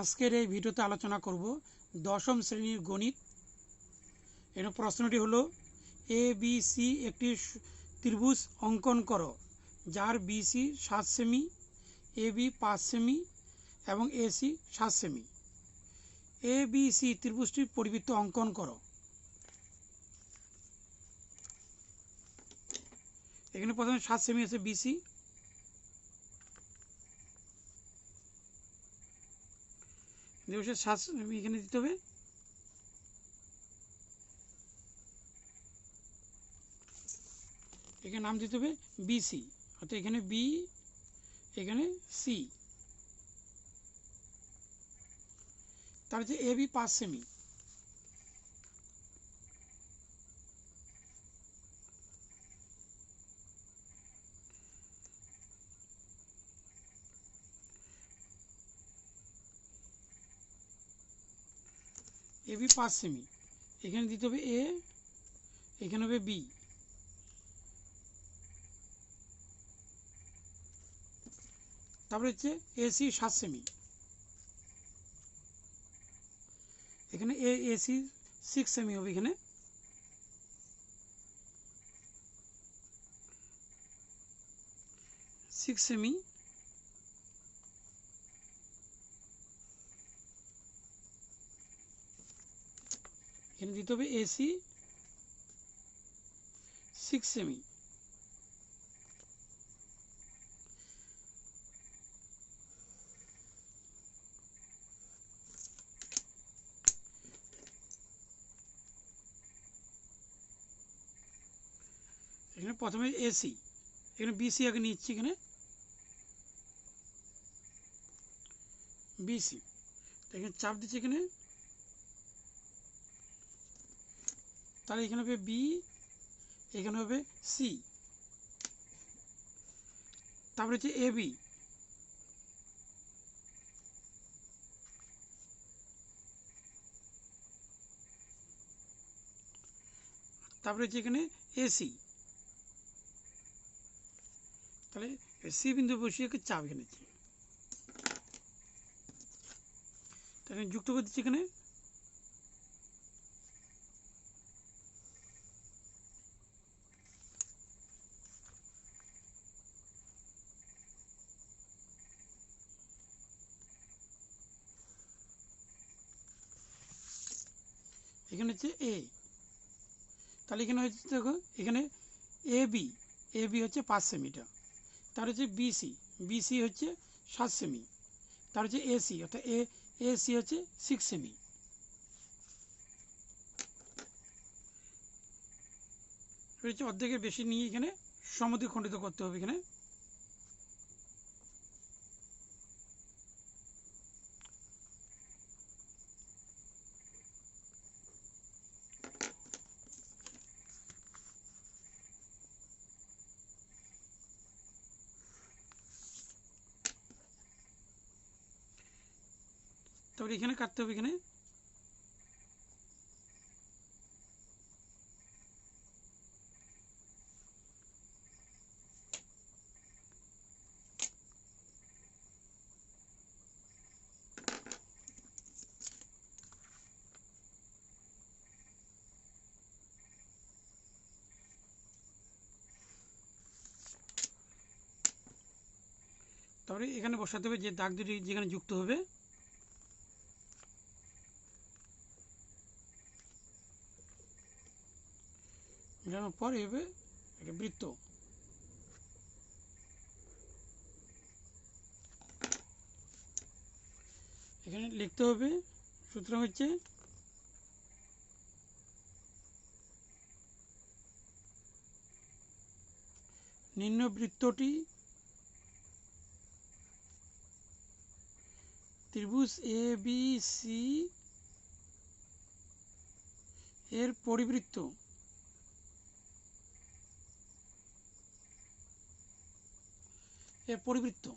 আজকের এই ভিডিওতে আলোচনা করব দশম শ্রেণির গণিত। এর প্রশ্নটি হলো এ বি সি একটি ত্রিভুজ অঙ্কন করো, যার বি সি সাত সেমি এ বি পাঁচ সেমি এবং এ সি সাত সেমি। এ বি সি ত্রিভুজটির পরিবৃত্ত অঙ্কন করো। এখানে প্রথমে সাত সেমি আছে বিসি দিবসের সাত এখানে দিতে হবে। এখানে নাম দিতে হবে বিসি অর্থাৎ এখানে বি এখানে সি তার হচ্ছে এ বি পাঁচ সেমি। এ বি পাঁচ সেমি এখানে দিতে হবে এ এখানে হবে বি তারপরে হচ্ছে এসি সাত সেমি এখানে এ এসি সিক্স সেমি হবে এখানে। সিক্স সেমি এখানে দিতে হবে এসি সিক্স সেমি এখানে প্রথমে এসি এখানে বিসি আগে নিচ্ছি এখানে। বিসি এখানে চাপ দিচ্ছি এখানে। তাহলে এখানে হবে বি এখানে হবে সি তারপরে হচ্ছে এ বি তারপরে হচ্ছে এখানে এসি তাহলে সি বিন্দু বসিয়ে চাপ এখানে তাহলে যুক্ত করে দিচ্ছি এখানে এখানে হচ্ছে এ তাহলে এখানে হচ্ছে দেখো, এখানে এ বি এ বি হচ্ছে পাঁচ সেমিটা তার হচ্ছে বিসি বিসি হচ্ছে সাত সেমি। তার হচ্ছে এসি অর্থাৎ এ এসি হচ্ছে সিক্স সেমি। হচ্ছে অর্ধেকের বেশি নিয়ে এখানে সমদ্বি খণ্ডিত করতে হবে এখানে। তারপরে এখানে কাটতে হবে এখানে। তারপরে এখানে বসাতে হবে যে দাগ দুটি যেখানে যুক্ত হবে। মেটানোর পর এভাবে একটা বৃত্ত। এখানে লিখতে হবে, সূত্র হচ্ছে নিম্ন বৃত্তটি ত্রিভুজ এ বি সি এর পরিবৃত্ত। পরিবৃত্ত।